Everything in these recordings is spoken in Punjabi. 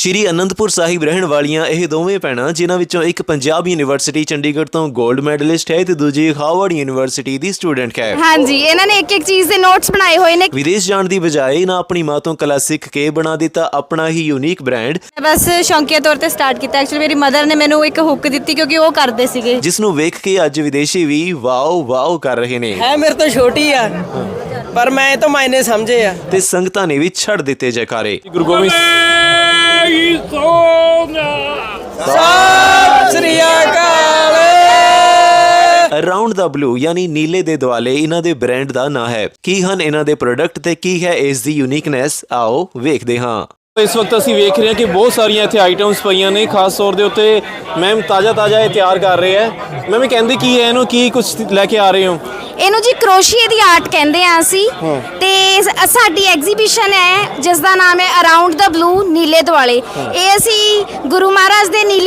ਸ਼੍ਰੀ ਅਨੰਦਪੁਰ ਸਾਹਿਬ ਰਹਿਣ ਵਾਲੀਆਂ ਇਹ ਦੋਵੇਂ ਭੈਣਾਂ ਜਿਨ੍ਹਾਂ ਵਿੱਚੋਂ ਇੱਕ ਪੰਜਾਬ ਯੂਨੀਵਰਸਿਟੀ ਚੰਡੀਗੜ੍ਹ ਤੋਂ 골ਡ ਮੈਡਲਿਸਟ ਹੈ ਤੇ ਦੂਜੀ ਹਾਰਵਰਡ ਯੂਨੀਵਰਸਿਟੀ ਦੀ ਸਟੂਡੈਂਟ ਹੈ। ਹਾਂਜੀ ਇਹਨਾਂ ਨੇ ਇੱਕ ਇੱਕ ਚੀਜ਼ ਦੇ ਨੋਟਸ ਬਣਾਏ ਹੋਏ ਨੇ। ਵਿਦੇਸ਼ ਜਾਣ ਦੀ ਬਜਾਏ ਨਾ ਆਪਣੀ ਮਾਂ ਤੋਂ ਕਲਾ ਸਿੱਖ ਕੇ ਬਣਾ ਦਿੱਤਾ ਆਪਣਾ ਹੀ ਯੂਨੀਕ ਬ੍ਰਾਂਡ ਬਸ ਸ਼ੌਂਕੀਆ ਤੌਰ ਤੇ ਸਟਾਰਟ ਕੀਤਾ। ਐਕਚੁਅਲੀ ਮੇਰੀ ਮਦਰ ਨੇ ਮੈਨੂੰ ਇੱਕ ਹੁੱਕ ਦਿੱਤੀ ਕਿਉਂਕਿ ਉਹ ਕਰਦੇ ਸੀਗੇ। ਜਿਸ ਨੂੰ ਵੇਖ ਕੇ ਅੱਜ ਵਿਦੇਸ਼ੀ ਵੀ ਵਾਓ ਵਾਓ ਕਰ ਰਹੇ ਨੇ। ਹੈ ਮੇਰੇ ਤੋਂ ਛੋਟੀ ਆ ਪਰ ਮੈਂ ਇਹ ਤੋਂ ਮਾਇਨੇ ਸਮਝੇ ਆ। ਤੇ ਸੰਗਤਾਂ ਨੇ ਵੀ ਛੱਡ ਦਿੱਤੇ ਜੈਕਾਰੇ। ਗੁਰੂ ਗੋਬਿੰਦ ਸਤਿ ਸ੍ਰੀ ਅਕਾਲ ਅਰਾਊਂਡ ਦਾ ਬਲੂ ਯਾਨੀ ਨੀਲੇ ਦੇ ਦੁਆਲੇ ਇਹਨਾਂ ਦੇ ਬ੍ਰਾਂਡ ਦਾ ਨਾਂ ਹੈ ਕੀ ਹਨ ਇਹਨਾਂ ਦੇ ਪ੍ਰੋਡਕਟ ਤੇ ਕੀ ਹੈ ਇਸ ਦੀ ਯੂਨੀਕਨੈਸ ਆਓ ਵੇਖਦੇ ਹਾਂ ਇਸ ਵਕਤ ਅਸੀਂ ਵੇਖ ਰਹੇ ਹਾਂ ਕਿ ਬਹੁਤ ਸਾਰੀਆਂ ਇੱਥੇ ਆਈਟਮਸ ਪਈਆਂ ਨੇ ਖਾਸ ਤੌਰ ਦੇ ਉੱਤੇ ਮੈਮ ਤਾਜ਼ਾ ਤਾਜ਼ਾ ਇਹ ਤਿਆਰ ਕਰ ਰਹੇ ਹੈ। ਮੈਮ ਇਹ ਕਹਿੰਦੇ ਕੀ ਹੈ? ਇਹਨੂੰ ਕੀ ਕੁਝ ਲੈ ਕੇ ਆ ਰਹੇ ਹੋ? ਇਹਨੂੰ ਜੀ ਕਰੋਸ਼ੀਏ ਦੀ ਆਰਟ ਕਹਿੰਦੇ ਆ ਅਸੀਂ। ਤੇ ਸ- ਸਾਡੀ ਐਗਜ਼ੀਬਿਸ਼ਨ ਹੈ ਜਿਸ ਦਾ ਨਾਮ ਹੈ ਅਰਾਊਂਡ ਦਾ ਬਲੂ ਨੀਲੇ ਦੁਆਲੇ। ਇਹ ਅਸੀਂ ਗੁਰੂ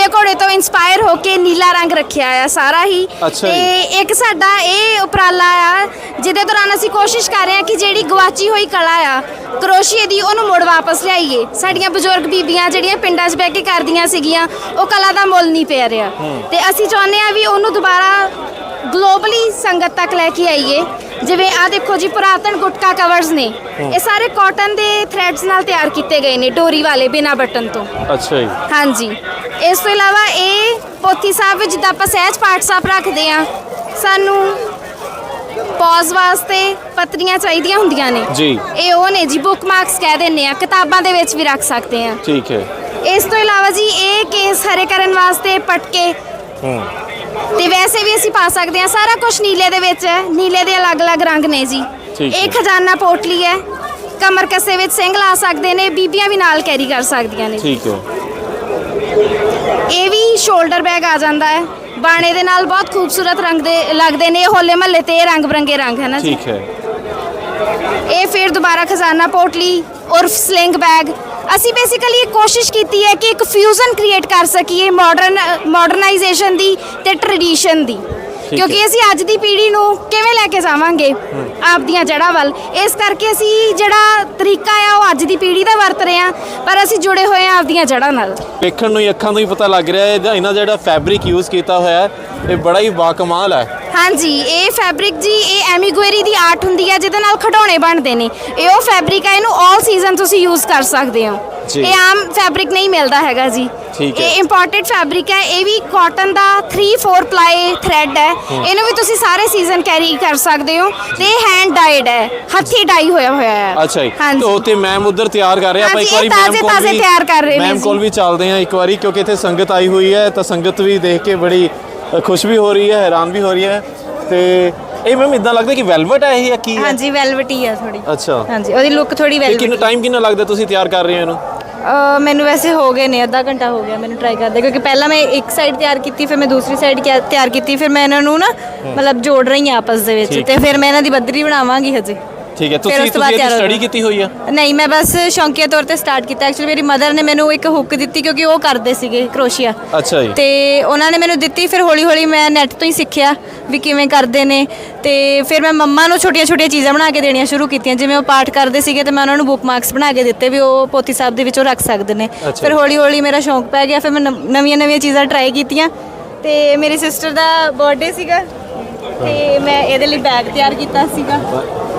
ਨੀਲੇ ਘੋੜੇ ਤੋਂ ਇਨਸਪਾਇਰ ਹੋ ਕੇ ਨੀਲਾ ਰੰਗ ਰੱਖਿਆ ਆ ਸਾਰਾ ਹੀ। ਅੱਛਾ ਤੇ ਇੱਕ ਸਾਡਾ ਇਹ ਉਪਰਾਲਾ ਆ ਜਿਹਦੇ ਦੌਰਾਨ ਅਸੀਂ ਕੋਸ਼ਿਸ਼ ਕਰ ਰਹੇ ਹਾਂ ਕਿ ਜਿਹੜੀ ਗਵਾਚੀ ਹੋਈ ਕਲਾ ਆ ਕਰੋਸ਼ੀਏ ਦੀ ਉਹਨੂੰ ਮੁੜ ਵਾਪਸ ਲਿਆਈਏ। ਸਾਡੀਆਂ ਬਜ਼ੁਰਗ ਬੀਬੀਆਂ ਜਿਹੜੀਆਂ ਪਿੰਡਾਂ 'ਚ ਬਹਿ ਕੇ ਕਰਦੀਆਂ ਸੀਗੀਆਂ ਉਹ ਕਲਾ ਦਾ ਮੁੱਲ ਨਹੀਂ ਪੈ ਰਿਹਾ। ਤੇ ਅਸੀਂ ਚਾਹੁੰਦੇ ਆ ਵੀ ਉਹਨੂੰ ਦੁਬਾਰਾ ਗਲੋਬਲੀ ਸੰਗਤ ਤੱਕ ਲੈ ਕੇ ਆਈਏ। ਜਿਵੇਂ ਆ ਦੇਖੋ ਜੀ ਪੁਰਾਤਨ ਗੁਟਕਾ ਕਵਰਸ ਨੇ। ਇਹ ਸਾਰੇ ਕਾਟਨ ਦੇ ਥ੍ਰੈਡਸ ਨਾਲ ਤਿਆਰ ਕੀਤੇ ਗਏ ਨੇ ਡੋਰੀ ਵਾਲੇ ਬਿਨਾ ਬਟਨ ਤੋਂ। ਅੱਛਾ ਜੀ। ਹਾਂਜੀ। ਇਸ ਤੋਂ ਇਲਾਵਾ ਇਹ ਪੋਥੀ ਸਾਹਿਬ ਵਿੱਚ ਜਿੱਦਾਂ ਆਪਾਂ ਸਹਿਜ ਪਾਠ ਸਾਹਿਬ ਰੱਖਦੇ ਆ ਸਾਨੂੰ ਪੌਜ਼ ਵਾਸਤੇ ਪੱਤਰੀਆਂ ਚਾਹੀਦੀਆਂ ਹੁੰਦੀਆਂ ਨੇ। ਜੀ। ਇਹ ਉਹ ਨੇ ਜੀ ਬੁੱਕ ਮਾਰਕਸ ਕਹਿ ਦਿੰਨੇ ਆ ਕਿਤਾਬਾਂ ਦੇ ਵਿੱਚ ਵੀ ਰੱਖ ਸਕਦੇ ਆ ਠੀਕ ਹੈ। ਇਸ ਤੋਂ ਇਲਾਵਾ ਜੀ ਇਹ ਕੇਸ ਹਰੇ ਕਰਨ ਵਾਸਤੇ ਪਟਕੇ ਹੂੰ। ਤੇ ਵੈਸੇ ਵੀ ਅਸੀਂ ਪਾ ਸਕਦੇ ਆ ਸਾਰਾ ਕੁਝ ਨੀਲੇ ਦੇ ਵਿੱਚ ਹੈ ਨੀਲੇ ਦੇ ਅਲੱਗ-ਅਲੱਗ ਰੰਗ ਨੇ ਜੀ। ਠੀਕ ਹੈ। ਇਹ ਖਜ਼ਾਨਾ ਪੋਟਲੀ ਹੈ ਕਮਰ ਕੱਸੇ ਵਿੱਚ ਸਿੰਘ ਲਾ ਸਕਦੇ ਨੇ ਬੀਬੀਆਂ ਵੀ ਨਾਲ ਕੈਰੀ ਕਰ ਸਕਦੀਆਂ ਨੇ ਠੀਕ ਹੈ। ਇਹ ਵੀ ਸ਼ੋਲਡਰ ਬੈਗ ਆ ਜਾਂਦਾ ਹੈ ਬਾਣੇ ਦੇ ਨਾਲ ਬਹੁਤ ਖੂਬਸੂਰਤ ਰੰਗ ਦੇ ਲੱਗਦੇ ਨੇ ਹੋਲੇ ਮਹੱਲੇ ਤੇ ਇਹ ਰੰਗ ਬਰੰਗੇ ਰੰਗ ਹੈ ਨਾ ਜੀ? ਠੀਕ ਹੈ। ਇਹ ਫਿਰ ਦੁਬਾਰਾ ਖਜ਼ਾਨਾ ਪੋਟਲੀ ਉਰਫ ਸਲਿੰਗ ਬੈਗ ਅਸੀਂ ਬੇਸਿਕਲੀ ਇਹ ਕੋਸ਼ਿਸ਼ ਕੀਤੀ ਹੈ ਕਿ ਇੱਕ ਫਿਊਜ਼ਨ ਕ੍ਰੀਏਟ ਕਰ ਸਕੀਏ ਮਾਡਰਨ ਮਾਡਰਨਾਈਜੇਸ਼ਨ ਦੀ ਤੇ ਟ੍ਰੈਡੀਸ਼ਨ ਦੀ। ਕਿਉਂਕਿ ਅਸੀਂ ਅੱਜ ਦੀ ਪੀੜ੍ਹੀ ਨੂੰ ਕਿਵੇਂ ਲੈ ਕੇ ਜਾਵਾਂਗੇ ਆਪਦੀਆਂ ਜੜ੍ਹਾਂ ਵੱਲ? ਇਸ ਕਰਕੇ ਅਸੀਂ ਜਿਹੜਾ ਤਰੀਕਾ ਆ ਉਹ ਅੱਜ ਦੀ ਪੀੜ੍ਹੀ ਦਾ ਵਰਤ ਰਹੇ ਹਾਂ ਪਰ ਅਸੀਂ ਜੁੜੇ ਹੋਏ ਹਾਂ ਆਪਦੀਆਂ ਜੜ੍ਹਾਂ ਨਾਲ। ਵੇਖਣ ਨੂੰ ਹੀ ਅੱਖਾਂ ਤੋਂ ਹੀ ਪਤਾ ਲੱਗ ਰਿਹਾ ਹੈ ਇਹਨਾਂ ਜਿਹੜਾ ਫੈਬਰਿਕ ਯੂਜ਼ ਕੀਤਾ ਹੋਇਆ ਹੈ ਇਹ ਬੜਾ ਹੀ ਬਾਕਮਾਲ ਹੈ। ਹਾਂਜੀ ਇਹ ਫੈਬਰਿਕ ਜੀ ਇਹ ਐਮੀਗੁਏਰੀ ਦੀ ਆਰਟ ਹੁੰਦੀ ਹੈ ਜਿਹਦੇ ਨਾਲ ਖਿਡੌਣੇ ਬਣਦੇ ਨੇ। ਇਹ ਉਹ ਫੈਬਰਿਕ ਹੈ ਇਹਨੂੰ 올 ਸੀਜ਼ਨ ਤੁਸੀਂ ਯੂਜ਼ ਕਰ ਸਕਦੇ ਹੋ। ਜੀ। ਇਹ ਆਮ ਫੈਬਰਿਕ ਨਹੀਂ ਮਿਲਦਾ ਹੈਗਾ ਜੀ। ਠੀਕ ਹੈ। ਇਹ ਇੰਪੋਰਟਡ ਫੈਬਰਿਕ ਹੈ ਇਹ ਵੀ ਕਾਟਨ ਦਾ 3-4 ਪਲਾਈ ਥ੍ਰੈਡ ਹੈ। ਇਹਨੂੰ ਵੀ ਤੁਸੀਂ ਸਾਰੇ ਸੀਜ਼ਨ ਕੈਰੀ ਕਰ ਸਕਦੇ ਹੋ ਤੇ ਹੈਂਡ ਡਾਈਡ ਹੈ ਹੱਥੀ ਡਾਈ ਹੋਇਆ ਹੋਇਆ ਹੈ। ਅੱਛਾ ਜੀ। ਹਾਂਜੀ। ਤੋ ਤੇ ਮੈਮ ਉਧਰ ਤਿਆਰ ਕਰ ਰਹੇ ਆ ਆਪਾਂ ਹਾਂਜੀ, ਇੱਕ ਵਾਰੀ ਇਹ ਮੈਮ ਤਾਜ਼ੇ- ਕੋਲ ਤਾਜ਼ੇ ਵੀ ਤਿਆਰ ਕਰ ਰਹੇ ਨੇ ਮੈਮ ਜੀ। ਕੋਲ ਵੀ ਚੱਲਦੇ ਆ ਇੱਕ ਵਾਰੀ ਕਿਉਂਕਿ ਇੱਥੇ ਸੰਗਤ ਆਈ ਹੋਈ ਹੈ ਤਾਂ ਸੰਗਤ ਵੀ ਦੇਖ ਕੇ ਬੜੀ ਖੁਸ਼ ਵੀ ਹੋ ਰਹੀ ਹੈ ਹੈਰਾਨ ਵੀ ਹੋ ਰਹੀ ਹੈ। ਤੇ ਇਹ ਮੈਮ ਇਦਾਂ ਲੱਗਦਾ ਕਿ ਵੈਲਵਟ ਹੈ ਇਹ ਜਾਂ ਕੀ ਹੈ? ਹਾਂਜੀ ਵੈਲਵਟੀ ਹੈ ਥੋੜੀ ਅੱਛਾ। ਹਾਂਜੀ ਉਹਦੀ ਲੁੱਕ ਥੋੜੀ ਤੇ ਕਿੰਨਾ ਵੈਲਵਟ ਟਾਈਮ ਕਿੰਨਾ ਲੱਗਦਾ ਤੁਸੀਂ ਤਿਆਰ ਕਰ ਰਹੇ ਹੋ ਇਹਨੂੰ? ਮੈਨੂੰ ਵੈਸੇ ਹੋ ਗਏ ਨੇ ਅੱਧਾ ਘੰਟਾ ਹੋ ਗਿਆ ਮੈਨੂੰ ਟਰਾਈ ਕਰਦੇ ਕਿਉਂਕਿ ਪਹਿਲਾਂ ਮੈਂ ਇੱਕ ਸਾਈਡ ਤਿਆਰ ਕੀਤੀ ਫਿਰ ਮੈਂ ਦੂਸਰੀ ਸਾਈਡ ਤਿਆਰ ਕੀਤੀ ਫਿਰ ਮੈਂ ਇਹਨਾਂ ਨੂੰ ਨਾ ਮਤਲਬ ਜੋੜ ਰਹੀ ਹਾਂ ਆਪਸ ਦੇ ਵਿੱਚ ਤੇ ਫਿਰ ਮੈਂ ਇਹਨਾਂ ਦੀ ਬੱਦਰੀ ਬਣਾਵਾਂਗੀ ਹਜੇ। ਠੀਕ ਹੈ ਤੁਸੀਂ ਤੁਸੀਂ ਤਿਆਰ ਹੋ ਸਟੱਡੀ। ਕੀਤੀ ਹੋਈ ਆ? ਨਹੀਂ ਮੈਂ ਬਸ ਸ਼ੌਂਕੀਆ ਤੌਰ ਤੇ ਸਟਾਰਟ ਕੀਤਾ। ਐਕਚੁਅਲੀ ਮੇਰੀ ਮਦਰ ਨੇ ਮੈਨੂੰ ਇੱਕ ਹੁੱਕ ਦਿੱਤੀ ਕਿਉਂਕਿ ਉਹ ਕਰਦੇ ਸੀਗੇ ਕਰੋਸ਼ੀਆ। ਅੱਛਾ ਜੀ। ਤੇ ਉਹਨਾਂ ਨੇ ਮੈਨੂੰ ਦਿੱਤੀ ਫਿਰ ਹੌਲੀ ਹੌਲੀ ਮੈਂ ਨੈਟ ਤੋਂ ਹੀ ਸਿੱਖਿਆ ਵੀ ਕਿਵੇਂ ਕਰਦੇ ਨੇ। ਤੇ ਫਿਰ ਮੈਂ ਮੰਮਾ ਨੂੰ ਛੋਟੀਆਂ ਛੋਟੀਆਂ ਚੀਜ਼ਾਂ ਬਣਾ ਕੇ ਦੇਣੀਆਂ ਸ਼ੁਰੂ ਕੀਤੀਆਂ। ਜਿਵੇਂ ਉਹ ਪਾਠ ਕਰਦੇ ਸੀਗੇ ਤੇ ਮੈਂ ਉਹਨਾਂ ਨੂੰ ਬੁੱਕ ਮਾਰਕਸ ਬਣਾ ਕੇ ਦਿੱਤੇ ਵੀ ਉਹ ਪੋਥੀ ਸਾਹਿਬ ਦੇ ਵਿੱਚ ਰੱਖ ਸਕਦੇ ਨੇ। ਫਿਰ ਹੌਲੀ ਹੌਲੀ ਮੇਰਾ ਸ਼ੌਂਕ ਪੈ ਗਿਆ ਫਿਰ ਮੈਂ ਨਵੀਆਂ ਨਵੀਆਂ ਚੀਜ਼ਾਂ ਟਰਾਈ ਕੀਤੀਆਂ। ਤੇ ਮੇਰੀ ਸਿਸਟਰ ਦਾ ਬਰਥਡੇ ਸੀਗਾ। ਤੇ ਮੈਂ ਇਹਦੇ ਲਈ ਬੈਗ ਤਿਆਰ ਕੀਤਾ ਸੀਗਾ।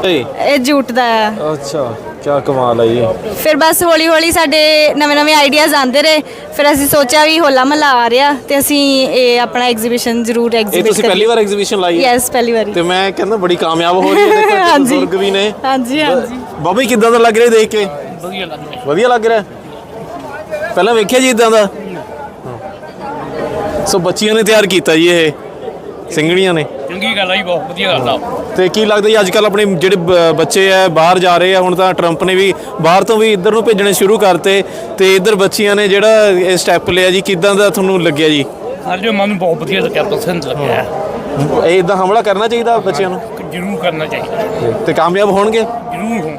ਏ ਇਹ ਜੂਟ ਦਾ ਆ ਅੱਛਾ ਕੀ ਕਮਾਲ ਹੈ ਇਹ ਫਿਰ ਬਸ ਹੌਲੀ ਹੌਲੀ ਸਾਡੇ ਨਵੇਂ ਨਵੇਂ ਆਈਡੀਆਜ਼ ਆਉਂਦੇ ਰਹੇ। ਫਿਰ ਅਸੀਂ ਸੋਚਿਆ ਵੀ ਹੋਲਾ ਮਹੱਲਾ ਆ ਰਿਹਾ ਤੇ ਅਸੀਂ ਇਹ ਆਪਣਾ ਐਗਜ਼ੀਬਿਸ਼ਨ ਜ਼ਰੂਰ ਇਹ ਐਗਜ਼ੀਬਿਟ ਤੁਸੀਂ ਪਹਿਲੀ ਵਾਰ ਐਗਜ਼ੀਬਿਸ਼ਨ ਲਾਈ ਹੈ? ਯੈਸ ਪਹਿਲੀ ਵਾਰੀ। ਤੇ ਮੈਂ ਕਹਿੰਦਾ ਬੜੀ ਕਾਮਯਾਬ ਹੋ ਰਹੀ ਹੈ ਦੇਖੋ ਇੱਥੇ ਹਾਂਜੀ। ਬਜ਼ੁਰਗ ਵੀ ਨੇ। ਹਾਂਜੀ ਹਾਂਜੀ। ਬਾਬਾ ਜੀ ਕਿਦਾਂ ਦਾ ਲੱਗ ਰਿਹਾ ਦੇਖ ਕੇ? ਵਧੀਆ ਲੱਗ ਰਿਹਾ। ਵਧੀਆ ਲੱਗ ਰਿਹਾ? ਪਹਿਲਾਂ ਵੇਖਿਆ ਜੀ ਇਦਾਂ ਦਾ? ਸੋ ਬੱਚੀਆਂ ਨੇ ਤਿਆਰ ਕੀਤਾ ਜੀ ਇਹ ਸਿੰਘਣੀਆਂ ਨੇ। ਚੰਗੀ ਗੱਲ ਆ ਜੀ ਬਹੁਤ ਵਧੀਆ ਗੱਲ ਆ। ਤੇ ਕੀ ਲੱਗਦਾ ਜੀ ਅੱਜ ਕੱਲ ਆਪਣੇ ਜਿਹੜੇ ਬ- ਬੱਚੇ ਆ ਬਾਹਰ ਜਾ ਰਹੇ ਆ ਹੁਣ ਤਾਂ ਟਰੰਪ ਨੇ ਵੀ ਬਾਹਰ ਤੋਂ ਵੀ ਇੱਧਰ ਨੂੰ ਭੇਜਣੇ ਸ਼ੁਰੂ ਕਰਤੇ ਤੇ ਇੱਧਰ ਬੱਚੀਆਂ ਨੇ ਜਿਹੜਾ ਇਹ ਸਟੈਪ ਲਿਆ ਜੀ ਕਿਦਾਂ ਦਾ ਤੁਹਾਨੂੰ ਲੱਗਿਆ ਜੀ? ਸਾਡੇ ਜੋ ਮਨ ਬਹੁਤ ਵਧੀਆ ਲੱਗਿਆ ਪਸੰਦ ਲੱਗਿਆ। ਇਹ ਇਦਾਂ ਹਮਲਾ ਕਰਨਾ ਚਾਹੀਦਾ ਬੱਚਿਆਂ ਨੂੰ? ਜ਼ਰੂਰ ਕਰਨਾ ਚਾਹੀਦਾ। ਤੇ ਕਾਮਯਾਬ ਹੋਣਗੇ? ਜ਼ਰੂਰ ਹੋ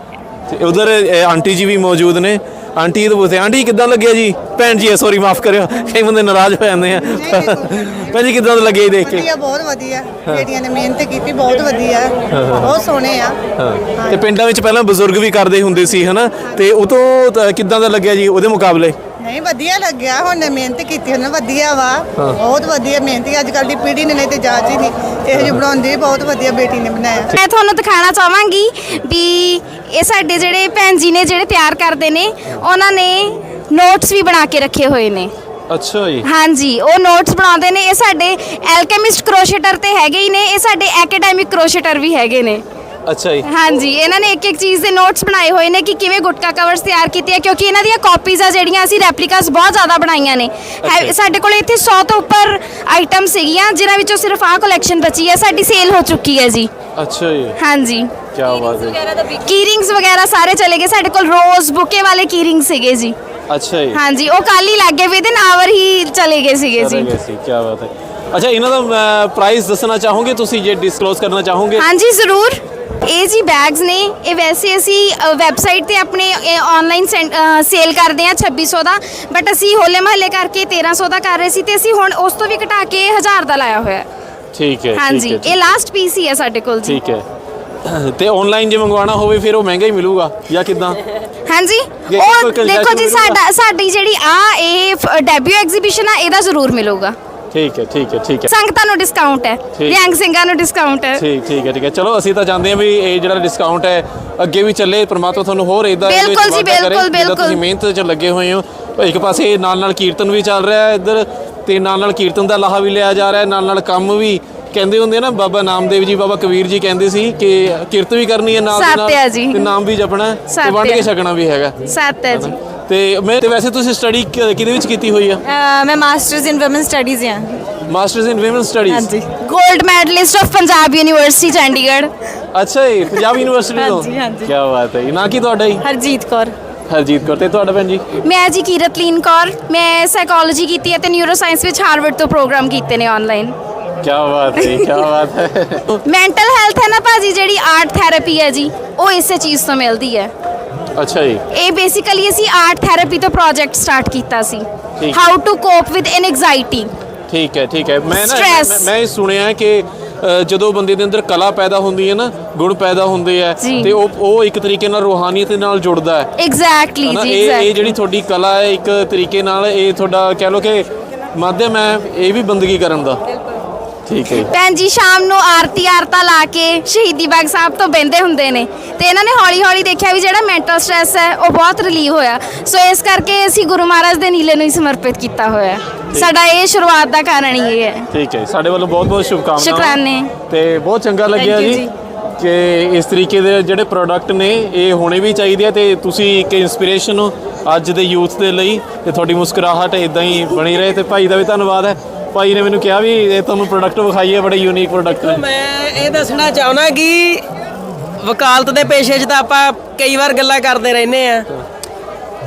ਤੇ ਉਧਰ ਆਂਟੀ ਜੀ ਵੀ ਮੌਜੂਦ ਨੇ। ਆਂਟੀ ਇਹ ਪੁੱਛਦੇ ਆਂਟੀ ਕਿਦਾਂ ਲੱਗਿਆ ਜੀ? ਭੈਣ ਜੀ ਸੌਰੀ ਮਾਫ ਕਰਿਓ। ਕਈ ਬੰਦੇ ਨਾਰਾਜ਼ ਹੋ ਜਾਂਦੇ ਆ। ਭੈਣ ਜੀ ਕਿਦਾਂ ਲੱਗਿਆ ਜੀ ਦੇਖ ਕੇ? ਵਧੀਆ ਬਹੁਤ ਵਧੀਆ। ਜਿਹੜੀਆਂ ਨੇ ਮਿਹਨਤ ਕੀਤੀ ਬਹੁਤ ਵਧੀਆ। ਬਹੁਤ ਸੋਹਣੇ ਆ। ਤੇ ਪਿੰਡਾਂ ਵਿੱਚ ਪਹਿਲਾਂ ਬਜ਼ੁਰਗ ਵੀ ਕਰਦੇ ਹੁੰਦੇ ਸੀ ਹਨਾ? ਤੇ ਉਹ ਤੋਂ ਤਾਂ ਕਿੱਦਾਂ ਦਾ ਲੱਗਿਆ ਜੀ ਉਹਦੇ ਮੁਕਾਬਲੇ? ਨਹੀਂ ਵਧੀਆ ਲੱਗਿਆ। ਹੁਣ ਮਿਹਨਤ ਕੀਤੀ ਉਹਨੇ ਵਧੀਆ ਵਾ। ਬਹੁਤ ਵਧੀਆ ਮਿਹਨਤੀ ਅੱਜ ਕੱਲ ਦੀ ਪੀੜ੍ਹੀ ਨੇ ਨਹੀਂ ਤੇ ਜਾਚ ਹੀ ਨਹੀਂ। ਇਹੋ ਜਿਹੀ ਬਣਾਉਂਦੀ ਬਹੁਤ ਵਧੀਆ ਬੇਟੀ ਨੇ ਬਣਾਇਆ। ਮੈਂ ਤੁਹਾਨੂੰ ਦਿਖਾਣਾ ਚਾਹਾਂਗੀ ਵੀ ਇਹ ਸਾਡੇ ਜਿਹੜੇ ਭੈਣ ਜੀ ਨੇ ਜਿਹੜੇ ਤਿਆਰ ਕਰਦੇ ਨੇ ਉਹਨਾਂ ਨੇ ਨੋਟਸ ਵੀ ਬਣਾ ਕੇ ਰੱਖੇ ਹੋਏ ਨੇ। ਅੱਛਾ ਜੀ। ਹਾਂਜੀ ਉਹ ਨੋਟਸ ਬਣਾਉਂਦੇ ਨੇ। ਇਹ ਸਾਡੇ ਐਲਕੇਮਿਸਟ ਕਰੋਸ਼ੇਟਰ ਤੇ ਹੈਗੇ ਹੀ ਨੇ। ਇਹ ਸਾਡੇ ਐਕੈਡੈਮਿਕ ਕਰੋਸ਼ੇਟਰ ਵੀ ਹੈਗੇ ਨੇ। ਅੱਛਾ ਜੀ। ਹਾਂਜੀ ਇਹਨਾਂ ਨੇ ਇੱਕ ਇੱਕ ਚੀਜ਼ ਦੇ ਨੋਟਸ ਬਣਾਏ ਹੋਏ ਨੇ ਕਿ ਕਿਵੇਂ ਗੁਟਕਾ ਕਵਰਸ ਤਿਆਰ ਕੀਤੇ ਆ ਕਿਉਂਕਿ ਇਹਨਾਂ ਦੀਆਂ ਕਾਪੀਜ਼ ਆ ਜਿਹੜੀਆਂ ਅਸੀਂ ਰੈਪਲੀਕਾਸ ਬਹੁਤ ਜ਼ਿਆਦਾ ਬਣਾਈਆਂ ਨੇ। ਹੈ- ਸਾਡੇ ਕੋਲ ਇੱਥੇ 100 ਤੋਂ ਉੱਪਰ ਆਈਟਮ ਸੀਗੀਆਂ ਜਿਨ੍ਹਾਂ ਵਿੱਚੋਂ ਸਿਰਫ ਆਹ ਕਲੈਕਸ਼ਨ ਬਚੀ ਹੈ ਸਾਡੀ ਸੇਲ ਹੋ ਚੁੱਕੀ ਹੈ ਜੀ। ਅੱਛਾ ਜੀ। ਹਾਂਜੀ। ਕੀ ਬਾਤ ਹੈ ਕੀਰਿੰਗਸ ਵਗੈਰਾ ਸਾਰੇ ਚਲੇ ਗਏ ਸਾਡੇ ਕੋਲ ਰੋਜ਼ ਬੁਕੇ ਵਾਲੇ ਕੀਰਿੰਗ ਸੀਗੇ ਜੀ। ਅੱਛਾ ਜੀ। ਹਾਂਜੀ ਉਹ ਕੱਲ ਹੀ ਲੱਗ ਗਏ ਵਿਦਨ ਆਵਰ ਹੀ ਚਲੇ ਗਏ ਸੀਗੇ ਜੀ। ਚਲੇ ਗਏ ਸੀ ਕੀ ਬਾਤ ਹੈ। ਅੱਛਾ ਇਹਨਾਂ ਦਾ ਪ੍ਰਾਈਸ ਦੱਸਣਾ ਚਾਹੋਗੇ ਤੁਸੀਂ ਜੇ ਡਿਸਕਲੋਜ਼ ਕਰਨਾ ਚਾਹੋਗੇ? ਹਾਂਜੀ ਜ਼ਰੂਰ। ਇਹ ਜੀ ਬੈਗਸ ਨੇ ਇਹ ਵੈਸੇ ਅਸੀਂ ਵੈਬਸਾਈਟ ਤੇ ਆਪਣੇ ਆਨਲਾਈਨ ਸੇਲ ਕਰਦੇ ਆ 2600 ਦਾ ਬਟ ਅਸੀਂ ਹੋਲੇ ਮਹੱਲੇ ਕਰਕੇ 1300 ਦਾ ਕਰ ਰਹੇ ਸੀ ਤੇ ਅਸੀਂ ਹੁਣ ਉਸ ਤੋਂ ਵੀ ਘਟਾ ਕੇ 1000 ਦਾ ਲਾਇਆ ਹੋਇਆ। ਠੀਕ ਹੈ ਹਾਂਜੀ ਇਹ ਲਾਸਟ ਪੀਸ ਹੀ ਹੈ ਸਾਡੇ ਕੋਲ ਜੀ। ਠੀਕ ਹੈ। ਤੇ ਆਨਲਾਈਨ ਜੇ ਮੰਗਵਾਉਣਾ ਹੋਵੇ ਫਿਰ ਉਹ ਮਹਿੰਗਾ ਹੀ ਮਿਲੂਗਾ ਜਾਂ ਕਿਦਾਂ? ਹਾਂਜੀ ਉਹ ਦੇਖੋ ਜੀ? ਸਾਡਾ ਸਾਡੀ ਜਿਹੜੀ ਆ ਇਹ ਡੈਬਿਊ ਐਗਜ਼ੀਬਿਸ਼ਨ ਆ ਇਹਦਾ ਜ਼ਰੂਰ ਮਿਲੂਗਾ। ਠੀਕ ਹੈ ਠੀਕ ਹੈ ਠੀਕ ਹੈ ਸੰਗਤਾਂ ਨੂੰ ਡਿਸਕਾਊਂਟ ਹੈ। ਵਿਅੰਗ ਸਿੰਘਾਂ ਨੂੰ ਡਿਸਕਾਊਂਟ ਹੈ ਠੀਕ ਠੀਕ ਹੈ ਠੀਕ ਹੈ ਚਲੋ ਅਸੀਂ ਤਾਂ ਚਾਹੁੰਦੇ ਹਾਂ ਵੀ ਇਹ ਜਿਹੜਾ ਡਿਸਕਾਊਂਟ ਹੈ ਅੱਗੇ ਵੀ ਚੱਲੇ ਪ੍ਰਮਾਤਮਾ ਤੁਹਾਨੂੰ ਹੋਰ ਇਦਾਂ ਬਿਲਕੁਲ ਜੀ, ਬਿਲਕੁਲ, ਬਿਲਕੁਲ। ਤੁਸੀਂ ਮਿਹਨਤ 'ਚ ਲੱਗੇ ਹੋਏ ਹੋ ਇੱਕ ਪਾਸੇ ਨਾਲ ਨਾਲ ਕੀਰਤਨ ਵੀ ਚੱਲ ਰਿਹਾ ਹੈ ਇੱਧਰ ਤੇ ਨਾਲ ਨਾਲ ਕੀਰਤਨ ਦਾ ਲਾਹਾ ਵੀ ਲਿਆ ਜਾ ਰਿਹਾ ਹੈ ਨਾਲ ਨਾਲ ਕੰਮ ਵੀ ਕਹਿੰਦੇ ਹੁੰਦੇ ਨਾ ਬਾਬਾ ਨਾਮਦੇਵ ਜੀ ਬਾਬਾ ਕਬੀਰ ਜੀ ਕਹਿੰਦੇ ਸੀ ਕਿ ਕਿਰਤ ਵੀ ਕਰਨੀ ਹੈ ਨਾਲ ਨਾਲ। ਤੇ ਨਾਮ ਵੀ ਜਪਣਾ ਤੇ ਵੰਡ ਕੇ। ਛਕਣਾ ਵੀ ਹੈਗਾ ਸੱਤ ਹੈ ਜੀ ਤੇ ਮੈਂ ਤੇ ਵੈਸੇ ਤੁਸੀਂ ਸਟੱਡੀ ਕਿਹਦੇ ਵਿੱਚ ਕੀਤੀ ਹੋਈ ਆ? ਅਹ ਮੈਂ ਮਾਸਟਰਸ ਇਨ ਔਮਨ ਸਟੱਡੀਜ਼ ਹਾਂ। ਮਾਸਟਰਸ ਇਨ ਔਮਨ ਸਟੱਡੀਜ਼ ਹਾਂਜੀ। 골ਡ medallist of Punjab university Chandigarh ਅੱਛਾ ਜੀ ਪੰਜਾਬ ਯੂਨੀਵਰਸਿਟੀ ਤੋਂ? ਹਾਂਜੀ, ਹਾਂਜੀ। ਕੀ ਬਾਤ ਹੈ ਜੀ। ਨਾਂ ਕੀ ਤੁਹਾਡਾ ਜੀ? ਹਰਜੀਤ ਕੌਰ। ਹਰਜੀਤ ਕੌਰ। ਤੇ ਤੁਹਾਡਾ ਭੈਣ ਜੀ? ਮੈਂ ਜੀ ਕੀਰਤਲੀਨ ਕੌਰ। ਮੈਂ ਸਾਈਕੋਲੋਜੀ ਕੀਤੀ ਹੈ ਤੇ ਨਿਊਰੋ ਸਾਇੰਸ ਵਿੱਚ ਹਾਰਵਰਡ ਤੋਂ ਪ੍ਰੋਗਰਾਮ ਕੀਤੇ ਨੇ ਆਨਲਾਈਨ ਕੀ ਬਾਤ ਹੈ ਕੀ ਬਾਤ ਹੈ। ਮੈਂਟਲ ਹੈਲਥ ਹੈ ਨਾ ਭਾਜੀ ਜਿਹੜੀ ਆਰਟ ਥੈਰੇਪੀ ਹੈ ਜੀ ਉਹ ਇਸੇ ਚੀਜ਼ ਤੋਂ ਮਿਲਦੀ ਹੈ। ਅੱਛਾ ਜੀ। ਇਹ ਬੇਸਿਕਲੀ ਅਸੀਂ ਆਰਟ ਥੈਰੇਪੀ ਤੋਂ ਪ੍ਰੋਜੈਕਟ ਸਟਾਰਟ ਕੀਤਾ ਸੀ। ਠੀਕ। How to cope with anxiety ਠੀਕ ਹੈ ਠੀਕ ਹੈ। ਮੈਂ ਨਾ Stress. ਮੈਂ- ਮੈਂ ਇਹ ਸੁਣਿਆ ਕਿ ਅ, ਜਦੋਂ ਬੰਦੇ ਦੇ ਅੰਦਰ ਕਲਾ ਪੈਦਾ ਹੁੰਦੀ ਹੈ ਨਾ ਗੁਣ ਪੈਦਾ ਹੁੰਦੇ ਆ ਜੀ। ਤੇ ਉਹ ਉਹ ਇੱਕ ਤਰੀਕੇ ਨਾਲ ਰੂਹਾਨੀਅਤ ਨਾਲ ਜੁੜਦਾ ਹੈ। ਐਗਜ਼ੈਕਟਲੀ ਹਨਾ ਜੀ ਇਹ ਇਹ ਜਿਹੜੀ ਤੁਹਾਡੀ ਕਲਾ ਹੈ ਇੱਕ ਤਰੀਕੇ ਨਾਲ ਇਹ ਤੁਹਾਡਾ ਕਹਿ ਲਓ ਕਿ ਮਾਧਿਅਮ ਹੈ ਇਹ ਵੀ ਬੰਦਗੀ ਕਰਨ ਦਾ। ਠੀਕ ਹੈ। ਭੈਣ ਜੀ ਸ਼ਾਮ ਨੂੰ ਆਰਤੀ ਆਰਤਾ ਲਾ ਕੇ ਸ਼ਹੀਦੀ ਬਾਗ ਸਾਹਿਬ ਤੋਂ ਬਹਿੰਦੇ ਹੁੰਦੇ ਨੇ ਤੇ ਇਹਨਾਂ ਨੇ ਹੌਲੀ ਹੌਲੀ ਦੇਖਿਆ ਵੀ ਜਿਹੜਾ ਮੈਂਟਲ ਸਟ੍ਰੈਸ ਹੈ ਉਹ ਬਹੁਤ ਰਿਲੀਵ ਹੋਇਆ ਸੋ ਇਸ ਕਰਕੇ ਅਸੀਂ ਗੁਰੂ ਮਹਾਰਾਜ ਦੇ ਨੀਲੇ ਨੂੰ ਹੀ ਸਮਰਪਿਤ ਕੀਤਾ ਹੋਇਆ ਹੈ। ਸਾਡਾ ਇਹ ਸ਼ੁਰੂਆਤ ਦਾ ਕਾਰਨ ਹੀ ਇਹ ਹੈ ਠੀਕ ਹੈ ਸਾਡੇ ਵੱਲੋਂ ਬਹੁਤ ਬਹੁਤ ਸ਼ੁਭਕਾਮਨਾਵਾਂ ਸ਼ੁਕਰਾਨੇ। ਤੇ ਬਹੁਤ ਚੰਗਾ ਲੱਗਿਆ you ਜੀ ਜੀ। ਕਿ ਇਸ ਤਰੀਕੇ ਦੇ ਜਿਹੜੇ ਪ੍ਰੋਡਕਟ ਨੇ ਇਹ ਹੋਣੇ ਵੀ ਚਾਹੀਦੇ ਆ ਤੇ ਤੁਸੀਂ ਇੱਕ ਇਨਸਪੀਰੇਸ਼ਨ ਹੋ ਅੱਜ ਦੇ ਯੂਥ ਦੇ ਲਈ ਤੇ ਤੁਹਾਡੀ ਮੁਸਕਰਾਹਟ ਇਦਾਂ ਹੀ ਬਣੀ ਰਹੇ ਤੇ ਭਾਈ ਦਾ ਵੀ ਧੰਨਵਾਦ ਹੈ ਭਾਈ ਨੇ ਮੈਨੂੰ ਕਿਹਾ ਵੀ ਇਹ ਤੁਹਾਨੂੰ ਪ੍ਰੋਡਕਟ ਵਿਖਾਈਏ ਬੜੇ ਯੂਨੀਕ ਪ੍ਰੋਡਕਟ ਨੇ। ਮੈਂ ਇਹ ਦੱਸਣਾ ਚਾਹੁੰਦਾ ਕਿ ਵਕਾਲਤ ਦੇ ਪੇਸ਼ੇ 'ਚ ਤਾਂ ਆਪਾਂ ਕਈ ਵਾਰ ਗੱਲਾਂ ਕਰਦੇ ਰਹਿੰਦੇ ਆ।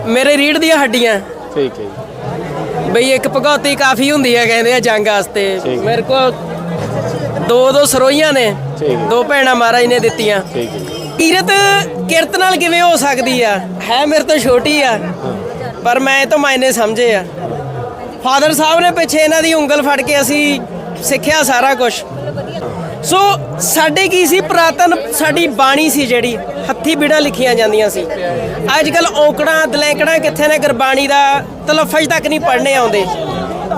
ਮੇਰੇ ਰੀੜ ਦੀਆਂ ਹੱਡੀਆਂ। ਠੀਕ ਹੈ ਜੀ। ਬਈ ਇੱਕ ਭਗੌਤੀ ਕਾਫੀ ਹੁੰਦੀ ਹੈ ਕਹਿੰਦੇ ਆ ਜੰਗ ਵਾਸਤੇ। ਮੇਰੇ ਕੋਲ ਦੋ ਦੋ ਸਰੋਈਆਂ ਨੇ। ਦੋ ਭੈਣਾਂ ਮਹਾਰਾਜ ਨੇ ਦਿੱਤੀਆਂ। ਠੀਕ ਹੈ। ਕੀਰਤ ਕਿਰਤ ਨਾਲ ਕਿਵੇਂ ਹੋ ਸਕਦੀ ਆ? ਹੈ ਮੇਰੇ ਤੋਂ ਛੋਟੀ ਆ ਪਰ ਮੈਂ ਇਹ ਤੋਂ ਮਾਇਨੇ ਸਮਝੇ ਆ। ਫਾਦਰ ਸਾਹਿਬ ਨੇ ਪਿੱਛੇ ਇਹਨਾਂ ਦੀ ਉਂਗਲ ਫੜ ਕੇ ਅਸੀਂ ਸਿੱਖਿਆ ਸਾਰਾ ਕੁਝ ਸੋ ਸਾਡੇ ਕੀ ਸੀ? ਪ੍ਰਾਤਨ ਸਾਡੀ ਬਾਣੀ ਸੀ ਜਿਹੜੀ, ਹੱਥੀ ਬਿੜਾ ਲਿਖੀਆਂ ਜਾਂਦੀਆਂ ਸੀ। ਅੱਜ ਕੱਲ ਔਕੜਾਂ, ਦਲੈਂਕੜਾਂ ਕਿੱਥੇ ਨੇ? ਗੁਰਬਾਣੀ ਦਾ ਤਲਫਜ਼ ਤੱਕ ਨਹੀਂ ਪੜ੍ਹਨੇ ਆਉਂਦੇ।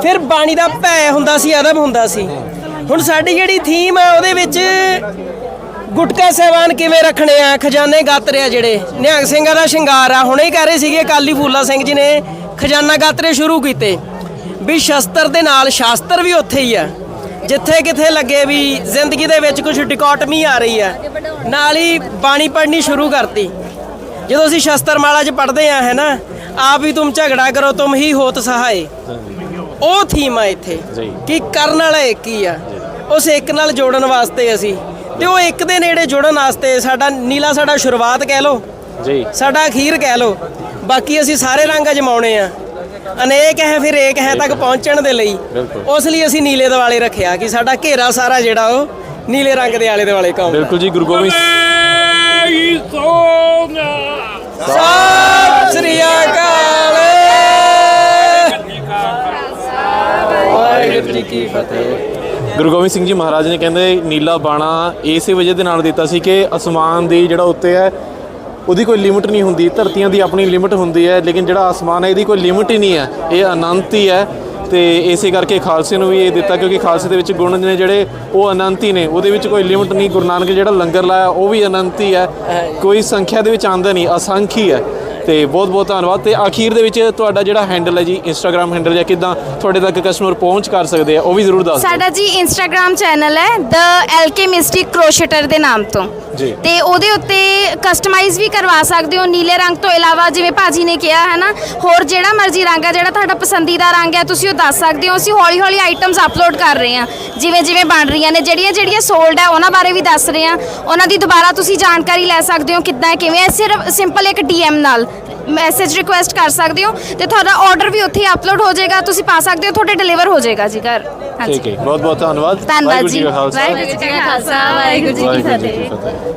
ਫਿਰ ਬਾਣੀ ਦਾ ਭੈ ਹੁੰਦਾ ਸੀ, ਅਦਬ ਹੁੰਦਾ ਸੀ। ਹੁਣ ਸਾਡੀ ਜਿਹੜੀ ਥੀਮ ਆ, ਉਹਦੇ ਵਿੱਚ ਗੁਟਕਾ ਸਹਿਬਾਨ ਕਿਵੇਂ ਰੱਖਣੇ ਆ, ਖਜ਼ਾਨੇ ਗਾਤਰੇ ਆ ਜਿਹੜੇ। ਨਿਹੰਗ ਸਿੰਘਾਂ ਦਾ ਸ਼ਿੰਗਾਰ ਆ। ਹੁਣੇ ਹੀ ਕਹਿ ਰਹੇ ਸੀਗੇ ਕਾਲੀ ਫੂਲਾ ਸਿੰਘ ਜੀ ਨੇ ਖਜ਼ਾਨਾ ਗਾਤਰੇ ਸ਼ੁਰੂ ਕੀਤੇ। ਵੀ ਸ਼ਸਤਰ ਦੇ ਨਾਲ ਸ਼ਾਸਤਰ ਵੀ ਉੱਥੇ ਹੀ ਆ ਜਿੱਥੇ ਕਿਥੇ ਲੱਗੇ ਵੀ ਜ਼ਿੰਦਗੀ ਦੇ ਵਿੱਚ ਕੁਝ ਡਿਕੋਟਮੀ ਆ ਰਹੀ ਆ ਨਾਲ ਹੀ ਬਾਣੀ ਪੜ੍ਹਨੀ ਸ਼ੁਰੂ ਕਰਤੀ। ਜਦੋਂ ਅਸੀਂ ਸ਼ਸਤਰ ਮਾਲਾ 'ਚ ਪੜ੍ਹਦੇ ਆ ਹੈ ਨਾ ਆਪ ਹੀ ਤੁਮ ਝਗੜਾ ਕਰੋ ਤੁਮ ਹੀ ਹੋਤ ਸਹਾਏ। ਉਹ ਥੀਮ ਆ ਇੱਥੇ। ਕਿ ਕਰਨ ਵਾਲਾ ਇੱਕ ਹੀ ਆ। ਉਸ ਇੱਕ ਨਾਲ ਜੋੜਨ ਵਾਸਤੇ ਅਸੀਂ। ਤੇ ਉਹ ਇੱਕ ਦੇ ਨੇੜੇ ਜੁੜਨ ਵਾਸਤੇ ਸਾਡਾ ਨੀਲਾ ਸਾਡਾ ਸ਼ੁਰੂਆਤ ਕਹਿ ਲਓ। ਜੀ। ਸਾਡਾ ਅਖੀਰ ਕਹਿ ਲਓ। ਬਾਕੀ ਅਸੀਂ ਸਾਰੇ ਰੰਗ ਅਜਮਾਉਣੇ ਆ। ਅਨੇਕ ਹੈ ਫਿਰ ਏਕ ਹੈ ਤੱਕ ਪਹੁੰਚਣ ਦੇ ਲਈ। ਉਸ ਲਈ ਅਸੀਂ ਨੀਲੇ ਦੁਆਲੇ ਰੱਖਿਆ ਕਿ ਸਾਡਾ ਘੇਰਾ ਸਾਰਾ ਜਿਹੜਾ ਉਹ ਨੀਲੇ ਰੰਗ ਦੇ ਆਲੇ ਦੁਆਲੇ ਘੁੰਮਦਾ ਬਿਲਕੁਲ ਜੀ ਗੁਰੂ ਗੋਬਿੰਦ ਸਤਿ ਸ੍ਰੀ ਅਕਾਲ। ਵਾਹਿਗੁਰੂ ਜੀ ਕੀ ਫਤਿਹ। ਗੁਰੂ ਗੋਬਿੰਦ ਸਿੰਘ ਜੀ ਮਹਾਰਾਜ ਨੇ ਕਹਿੰਦੇ ਨੀਲਾ ਬਾਣਾ ਇਸੇ ਵਜ੍ਹਾ ਦੇ ਨਾਲ ਦਿੱਤਾ ਸੀ ਕਿ ਅਸਮਾਨ ਦੀ ਜਿਹੜਾ ਉੱਤੇ ਹੈ ਉਹਦੀ ਕੋਈ ਲਿਮਿਟ ਨਹੀਂ ਹੁੰਦੀ ਧਰਤੀਆਂ ਦੀ ਆਪਣੀ ਲਿਮਿਟ ਹੁੰਦੀ ਹੈ ਲੇਕਿਨ ਜਿਹੜਾ ਆਸਮਾਨ ਹੈ ਇਹਦੀ ਕੋਈ ਲਿਮਿਟ ਹੀ ਨਹੀਂ ਹੈ ਇਹ ਅਨੰਤ ਹੀ ਹੈ। ਤੇ ਇਸੇ ਕਰਕੇ ਖਾਲਸੇ ਨੂੰ ਵੀ ਇਹ ਦਿੱਤਾ ਕਿਉਂਕਿ ਖਾਲਸੇ ਦੇ ਵਿੱਚ ਗੁਣ ਨੇ ਜਿਹੜੇ ਉਹ ਅਨੰਤ ਹੀ ਨੇ। ਉਹਦੇ ਵਿੱਚ ਕੋਈ ਲਿਮਿਟ ਨਹੀਂ ਗੁਰੂ ਨਾਨਕ ਜਿਹੜਾ ਲੰਗਰ ਲਾਇਆ ਉਹ ਵੀ ਅਨੰਤ ਹੀ ਹੈ। ਕੋਈ ਸੰਖਿਆ ਦੇ ਵਿੱਚ ਆਂਦਾ ਨਹੀਂ ਅਸੰਖ ਹੀ ਹੈ। ਤੇ ਬਹੁਤ ਬਹੁਤ ਧੰਨਵਾਦ ਤੇ ਅਖੀਰ ਦੇ ਵਿੱਚ ਤੁਹਾਡਾ ਜਿਹੜਾ ਹੈਂਡਲ ਹੈ ਜੀ ਇੰਸਟਾਗ੍ਰam ਹੈਂਡਲ ਜਾਂ ਕਿਦਾਂ ਤੁਹਾਡੇ ਤੱਕ ਕਸਟਮਰ ਪਹੁੰਚ ਕਰ ਸਕਦੇ ਆ ਉਹ ਵੀ ਜ਼ਰੂਰ ਦੱਸ ਦਿਓ। ਸਾਡਾ ਜੀ ਇੰਸਟਾਗ੍ਰam ਚੈਨਲ ਹੈ ਦ ਐਲਕੇਮਿਸਟਿਕ ਕ੍ਰੋਸ਼ੇਟਰ ਦੇ ਨਾਮ ਤੋਂ। ਜੀ। ਤੇ ਉਹਦੇ ਉੱਤੇ ਕਸਟਮਾਈਜ਼ ਵੀ ਕਰਵਾ ਸਕਦੇ ਹੋ ਨੀਲੇ ਰੰਗ ਤੋਂ ਇਲਾਵਾ ਜਿਵੇਂ ਭਾਜੀ ਨੇ ਕਿਹਾ ਹੈ ਨਾ ਹੋਰ ਜਿਹੜਾ ਮਰਜ਼ੀ ਰੰਗ ਹੈ ਜਿਹੜਾ ਤੁਹਾਡਾ ਪਸੰਦੀਦਾ ਰੰਗ ਹੈ ਤੁਸੀਂ ਉਹ ਦੱਸ ਸਕਦੇ ਹੋ ਅਸੀਂ ਹੌਲੀ ਹੌਲੀ ਆਈਟਮਸ ਅਪਲੋਡ ਕਰ ਰਹੇ ਹਾਂ। ਜਿਵੇਂ ਜਿਵੇਂ ਬਣ ਰਹੀਆਂ ਨੇ ਜਿਹੜੀਆਂ ਜਿਹੜੀਆਂ ਸੋਲਡ ਹੈ ਉਹਨਾਂ ਬਾਰੇ ਵੀ ਦੱਸ ਰਹੇ ਹਾਂ। ਉਹਨਾਂ ਦੀ ਦੁਬਾਰਾ ਤੁਸੀਂ ਜਾਣਕਾਰੀ ਲੈ ਸਕਦੇ ਹੋ ਕਿੱਦਾਂ ਹੈ, ਕਿਵੇਂ ਹੈ ਸਿਰਫ ਸਿੰਪਲ ਇੱਕ ਡੀਐਮ ਨਾਲ। ਮੈਸੇਜ ਰਿਕੁਐਸਟ ਕਰ ਸਕਦੇ ਹੋ ਤੇ ਤੁਹਾਡਾ ਆਰਡਰ ਵੀ ਉੱਥੇ ਅਪਲੋਡ ਹੋ ਜਾਏਗਾ ਤੁਸੀਂ ਪਾ ਸਕਦੇ ਹੋ ਤੁਹਾਡੇ ਡਿਲੀਵਰ ਹੋ ਜਾਏਗਾ ਜੀ ਘਰ। ਹਾਂਜੀ। ਠੀਕ ਹੈ ਬਹੁਤ ਬਹੁਤ ਧੰਨਵਾਦ। ਧੰਨਵਾਦ ਵਾਹਿਗੁਰੂ ਜੀ ਕਾ ਖਾਲਸਾ। ਵਾਹਿਗੁਰੂ ਜੀ ਕਾ ਵਾਹਿਗੁਰੂ ਜੀ ਫਤਿਹ।